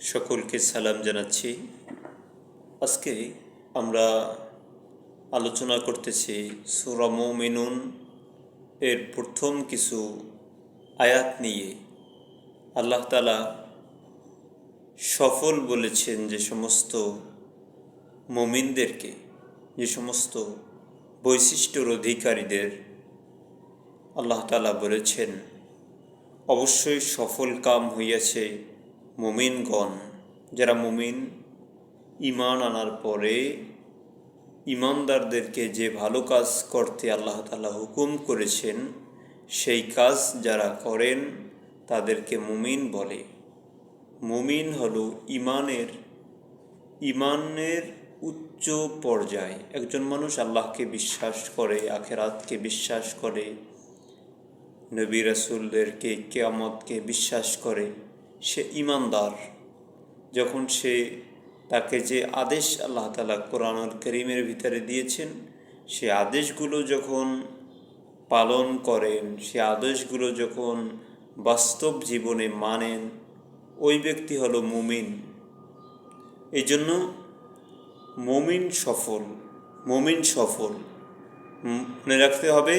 সকলকে সালাম জানাচ্ছি। আজকে আমরা আলোচনা করতেছি সুরা মুমিনুন এর প্রথম কিছু আয়াত নিয়ে। আল্লাহ তালা সফল বলেছেন যে সমস্ত মমিনদেরকে, যে সমস্ত বৈশিষ্ট্যর অধিকারীদের আল্লাহ তালা বলেছেন, অবশ্যই সফল কাম হইয়াছে মুমিনগণ যারা মুমিন ইমান আনার পরে ইমানদারদেরকে যে ভালো কাজ করতে আল্লাহ তালা হুকুম করেছেন, সেই কাজ যারা করেন, তাদেরকে মুমিন বলে। মুমিন হলো ইমানের ইমানের উচ্চ পর্যায়। একজন মানুষ আল্লাহকে বিশ্বাস করে, আখেরাতকে বিশ্বাস করে, নবী রাসুলদেরকে কেয়ামতকে বিশ্বাস করে। সে ইমানদার, যখন সে তাকে যে আদেশ আল্লাহ তালা কোরআনুল করিমের ভিতরে দিয়েছেন, সে আদেশগুলো যখন পালন করেন, সে আদেশগুলো যখন বাস্তব জীবনে মানেন, ওই ব্যক্তি হলো মুমিন। এই জন্য মুমিন সফল মুমিন সফল। মনে রাখতে হবে,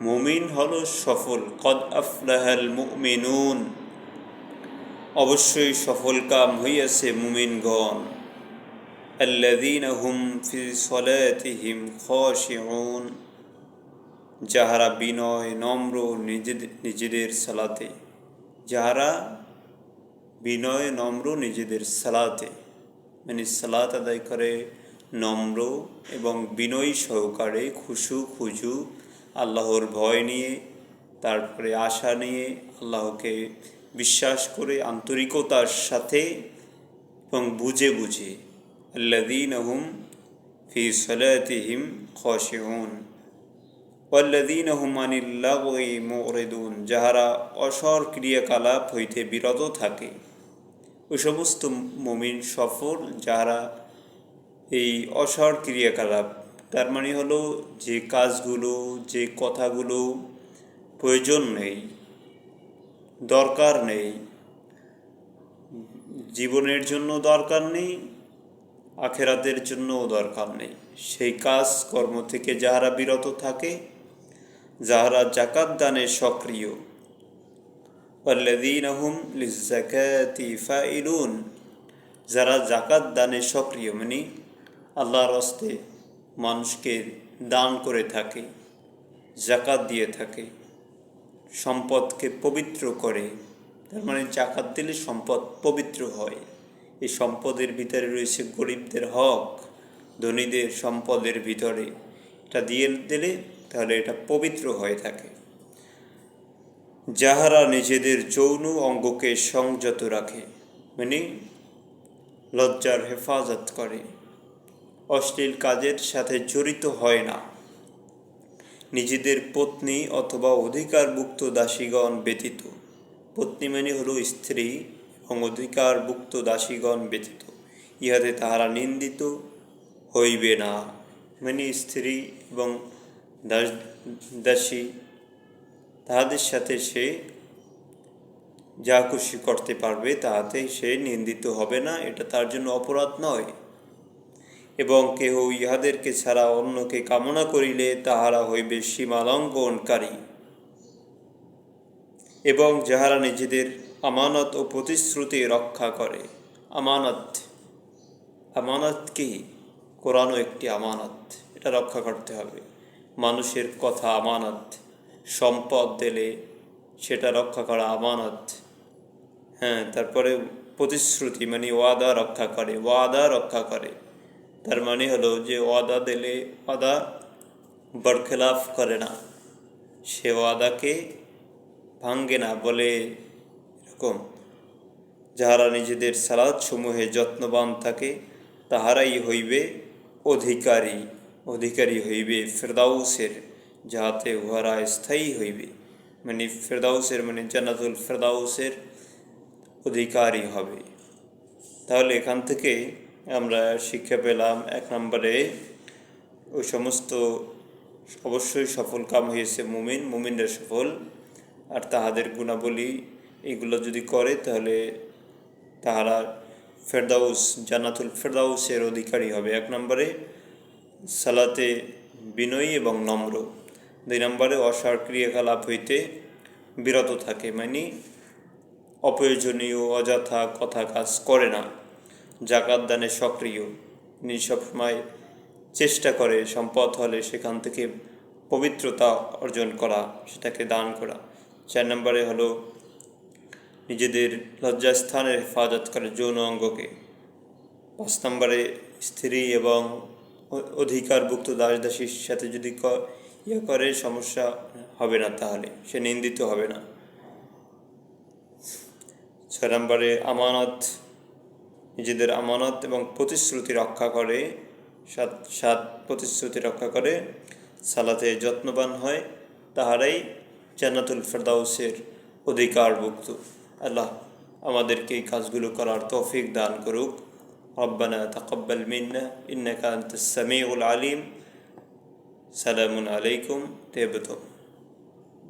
মমিন হলো সফল। কদ আফলাহাল মুমিনুন। অবশ্যই সফল কাম হইয়াছে মুমিনগণ। আল্লাদিন হুম ফি সলাতিহিম খাশিউন, যাহারা বিনয়, নম্র নিজেদের নিজেদের সালাতে। যাহারা বিনয়, নম্র, নিজেদের সালাতে মানে সালাত আদায় করে, নম্র এবং বিনয় সহকারে খুশু, খুজু, আল্লাহর ভয় নিয়ে, তারপরে আশা নিয়ে, আল্লাহকে বিশ্বাস করে আন্তরিকতার সাথে এবং বুঝে বুঝে। আল্লাদিন হুম ফি সলাতিহিম খসিউন ওয়াল্লাদিন হুমানিল্লাগই মোরেদুন। যাহারা অসর ক্রিয়াকলাপ হইতে বিরত থাকে। ওই সমস্ত মমিন সফল যারা এই অসর ক্রিয়াকলাপ, তার মানে হলো যে কাজগুলো, যে কথাগুলো প্রয়োজন নেই দরকার নেই। জীবনের জন্য দরকার নেই, আখেরাতের জন্যও দরকার নেই। সেই কাজ কর্ম থেকে যাহারা বিরত থাকে, যাহারা জাকাত দানে সক্রিয়। আল্লাদিনহুম লিজাকাতি যারা জাকাত দানে সক্রিয় মানে আল্লাহর অস্তে মানুষকে দান করে থাকে জাকাত দিয়ে থাকে। সম্পদকে পবিত্র করে, তার মানে জাকাত দিলে সম্পদ পবিত্র হয়। এই সম্পদের ভিতরে রয়েছে গরিবদের হক, ধনীদের সম্পদের ভিতরে। এটা দিয়ে দিলে তাহলে এটা পবিত্র হয়ে থাকে। যাহারা নিজেদের যৌন অঙ্গকে সংযত রাখে মানে লজ্জার হেফাজত করে, অশ্লীল কাজের সাথে জড়িত হয় না। নিজেদের পত্নী অথবা অধিকারভুক্ত দাসীগণ ব্যতীত। পত্নী মানে হল স্ত্রী এবং অধিকারভুক্ত দাসীগণ ব্যতীত। ইহাতে তাহারা নিন্দিত হইবে না। মানে স্ত্রী এবং দাস, দাসী, তাহাদের সাথে সে যা খুশি করতে পারবে তাহাতে সে নিন্দিত হবে না। এটা তার জন্য অপরাধ নয়। এবং কেহ ইহাদেরকে ছাড়া অন্যকে কামনা করিলে তাহারা হইবে সীমালঙ্ঘনকারী। এবং যাহারা নিজেদের আমানত ও প্রতিশ্রুতি রক্ষা করে। আমানত আমানত কি? কোরআনও একটি আমানত, এটা রক্ষা করতে হবে। মানুষের কথা আমানত, সম্পদ দিলে সেটা রক্ষা করা আমানত। হ্যাঁ তারপরে প্রতিশ্রুতি মানে ওয়াদা রক্ষা করে, ওয়াদা রক্ষা করে। তার মানে হলো যে ওয়াদা দিলে ওয়াদা বরখেলাফ করে না। সে ওয়াদাকে ভাঙ্গে না বলে এরকম। যাহারা নিজেদের সালাদ সমূহে যত্নবান থাকে, তাহারাই হইবে অধিকারী। অধিকারী হইবে ফেরদাউসের, যাহাতে উহারা স্থায়ী হইবে। মানে ফেরদাউসের মানে জান্নাতুল ফেরদাউসের অধিকারী হবে। তাহলে এখান থেকে আমরা শিক্ষা পেলাম এক নম্বরে ওই সমস্ত অবশ্যই সফল কাম হয়েছে মুমিন, মুমিনরা সফল। আর তাহাদের গুণাবলী এগুলো যদি করে, তাহলে তাহারা ফেরদাউস, জান্নাতুল ফেরদাউসের অধিকারী হবে। এক নম্বরে সালাতে বিনয়ী এবং নম্র। দুই নম্বরে অসার ক্রিয়াকলাপ হইতে বিরত থাকে মানে অপ্রয়োজনীয় অযথা কথা কাজ করে না। জাকাত দানে সক্রিয়। তিনি সবসময় চেষ্টা করে সম্পদ হলে সেখান থেকে পবিত্রতা অর্জন করা, সেটাকে দান করা। চার নম্বরে হলো নিজেদের লজ্জাস্থানের হেফাজত করে যৌন অঙ্গকে। পাঁচ নম্বরে স্ত্রী এবং অধিকারভুক্ত দাস দাসীর সাথে যদি ইয়ে করে, সমস্যা হবে না তাহলে, সে নিন্দিত হবে না। ছয় নম্বরে আমানত নিজেদের আমানত এবং প্রতিশ্রুতি রক্ষা করে সাত সাত প্রতিশ্রুতি রক্ষা করে সালাতে যত্নবান হয় তাহারাই জান্নাতুল ফেরদাউসের অধিকারভুক্ত আল্লাহ আমাদেরকে এই কাজগুলো করার তৌফিক দান করুক ربنا تقبل منا إنك أنت السميع العليم سلام عليكم طيبتم